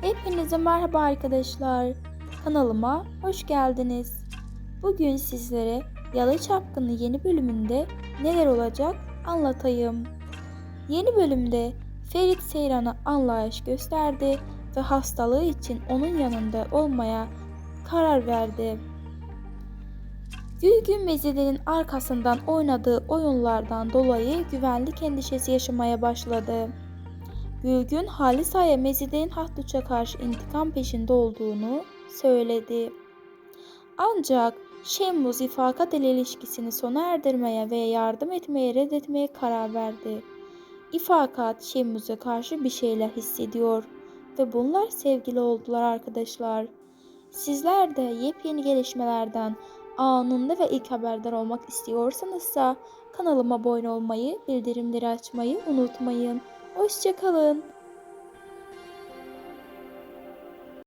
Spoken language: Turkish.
Hepinize merhaba arkadaşlar. Kanalıma hoş geldiniz. Bugün sizlere Yalı Çapkını yeni bölümünde neler olacak anlatayım. Yeni bölümde Ferit Seyran'a anlayış gösterdi ve hastalığı için onun yanında olmaya karar verdi. Gülgün Mezide'nin arkasından oynadığı oyunlardan dolayı güvenlik endişesi yaşamaya başladı. Gülgün Halisa'ya Mezide'nin Hattuş'a karşı intikam peşinde olduğunu söyledi. Ancak Şemmuz ifakat ile ilişkisini sona erdirmeye ve yardım etmeye reddetmeye karar verdi. İfakat Şemmuz'a karşı bir şeyler hissediyor ve bunlar sevgili oldular arkadaşlar. Sizler de yepyeni gelişmelerden anında ve ilk haberdar olmak istiyorsanızsa kanalıma abone olmayı, bildirimleri açmayı unutmayın. Hoşçakalın.